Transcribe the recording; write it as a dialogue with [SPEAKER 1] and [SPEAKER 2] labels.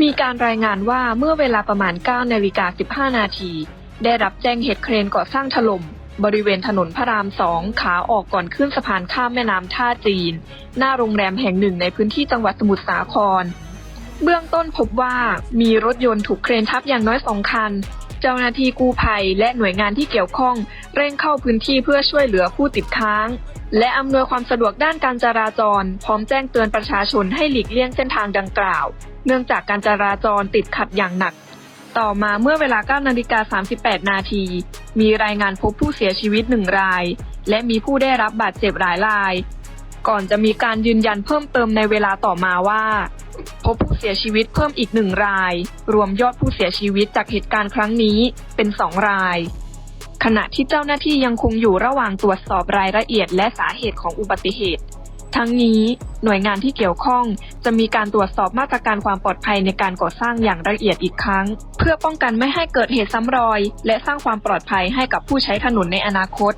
[SPEAKER 1] มีการรายงานว่าเมื่อเวลาประมาณ 9 นาฬิกา 15 นาที ได้รับแจ้งเหตุเครนก่อสร้างถล่ม บริเวณถนนพระรามสองขาออกก่อนขึ้นสะพานข้ามแม่น้ำท่าจีน หน้าโรงแรมแห่งหนึ่งในพื้นที่จังหวัดสมุทรสาคร เบื้องต้นพบว่ามีรถยนต์ถูกเครนทับอย่างน้อยสองคัน เจ้าหน้าที่กู้ภัย และหน่วยงานที่เกี่ยวข้อง เร่งเข้าพื้นที่เพื่อช่วยเหลือผู้ติดค้าง และอำนวยความสะดวกด้านการจราจร พร้อมแจ้งเตือนประชาชนให้หลีกเลี่ยงเส้นทางดังกล่าว เนื่องจากการจราจรติดขัดอย่างหนัก ต่อมาเมื่อเวลา9นาฬิกา38 นาที มีรายงานพบผู้เสียชีวิตหนึ่งราย และมีผู้ได้รับบาดเจ็บหลายราย ก่อนจะมีการยืนยันเพิ่มเติมในเวลาต่อมาว่า พบผู้เสียชีวิตเพิ่มอีกหนึ่งราย รวมยอดผู้เสียชีวิตจากเหตุการณ์ครั้งนี้เป็นสองราย ขณะที่เจ้าหน้าที่ยังคงอยู่ระหว่างตรวจสอบรายละเอียดและสาเหตุของอุบัติเหตุ ทั้งนี้หน่วยงานที่เกี่ยวข้องจะมีการตรวจสอบมาตรการความปลอดภัยในการก่อสร้างอย่างละเอียดอีกครั้ง เพื่อป้องกันไม่ให้เกิดเหตุซ้ำรอย และสร้างความปลอดภัยให้กับผู้ใช้ถนนในอนาคต